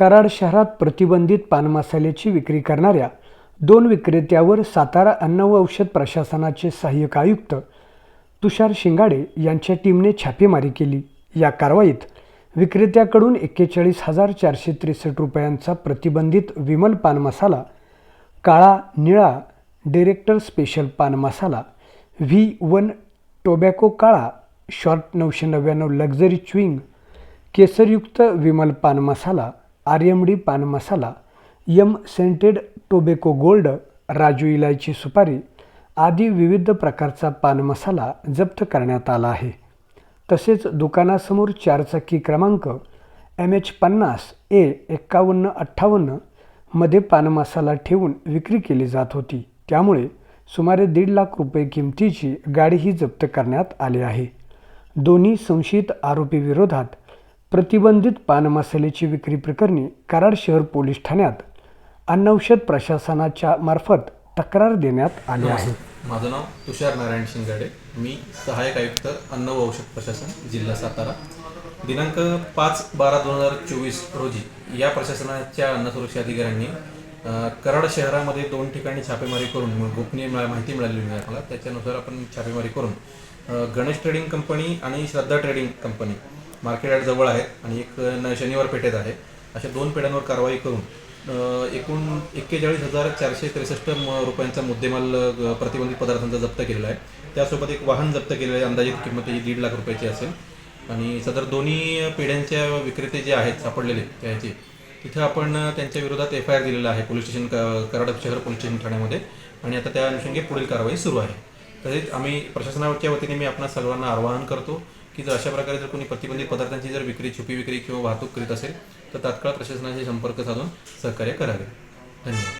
कराड शहरात प्रतिबंधित पान मसाल्याची विक्री करणाऱ्या दोन विक्रेत्यावर सातारा अन्न व औषध प्रशासनाचे सहाय्यक आयुक्त तुषार शिंगाडे यांच्या टीमने छापेमारी केली. या कारवाईत विक्रेत्याकडून एक्केचाळीस हजार चारशे त्रेसष्ट रुपयांचा प्रतिबंधित विमल पान मसाला काळा निळा director special pan masala V one tobacco काळा शॉर्ट नऊशे नव्याण्णव लक्झरी च्विंग केसरयुक्त विमल पान मसाला R M D pan masala M scented tobacco gold Raju इलायची सुपारी आदी विविध प्रकारचा पान मसाला जप्त करण्यात आला आहे. तसेच दुकानासमोर चारचाकी क्रमांक एम एच पन्नास ए एक्कावन्न अठ्ठावन्नमध्ये पान मसाला ठेवून विक्री केली जात होती. त्यामुळे सुमारे दीड लाख रुपये किमतीची गाडीही जप्त करण्यात आली आहे. दोन्ही संशयित आरोपीविरोधात प्रतिबंधित पान मसाल्याची विक्री प्रकरणी कराड शहर पोलीस ठाण्यात अन्नौषध प्रशासनाच्या मार्फत तक्रार देण्यात आली आहे. माझं नाव तुषार नारायण शिंगाडे. मी सहाय्यक आयुक्त अन्न व औषध प्रशासन जिल्हा सातारा. दिनांक पाच बारा दोन हजार चोवीस रोजी या प्रशासनाच्या अन्न सुरक्षा अधिकाऱ्यांनी कराड शहरामध्ये दोन ठिकाणी छापेमारी करून गोपनीय माहिती मिळालेली आहे आम्हाला. त्याच्यानुसार आपण छापेमारी करून गणेश ट्रेडिंग कंपनी आणि Shraddha trading company market yard जवळ आहेत आणि एक न- शनिवार पेठेत आहे. अशा दोन पेढ्यांवर कारवाई करून एकूण एक्केचाळीस हजार चारशे त्रेसष्ट म- रुपयांचा मुद्देमाल प्रतिबंधित पदार्थांचा जप्त केलेला आहे. त्यासोबत एक वाहन जप्त केलेलं आहे. अंदाजित किंमत ही दीड लाख रुपयाची असेल. आणि सदर दोन्ही पेढ्यांच्या विक्रेते जे आहेत सापडलेले त्याचे तिथं आपण त्यांच्या विरोधात एफ आय आर दिलेला आहे पोलीस स्टेशन क- कराड शहर पोलीस स्टेशन ठाण्यामध्ये. आणि आता त्या अनुषंगी पुढील कारवाई सुरू आहे. तसेच आम्ही प्रशासनाच्या वतीने मी आपणा सर्वांना आवाहन करतो की जर अशा प्रकारे जर कोणी प्रतिबंधित पदार्थांची जर विक्री छुपी विक्री किंवा वाहतूक करीत असेल तर तात्काळ प्रशासनाशी संपर्क साधून सहकार्य करावे. धन्यवाद.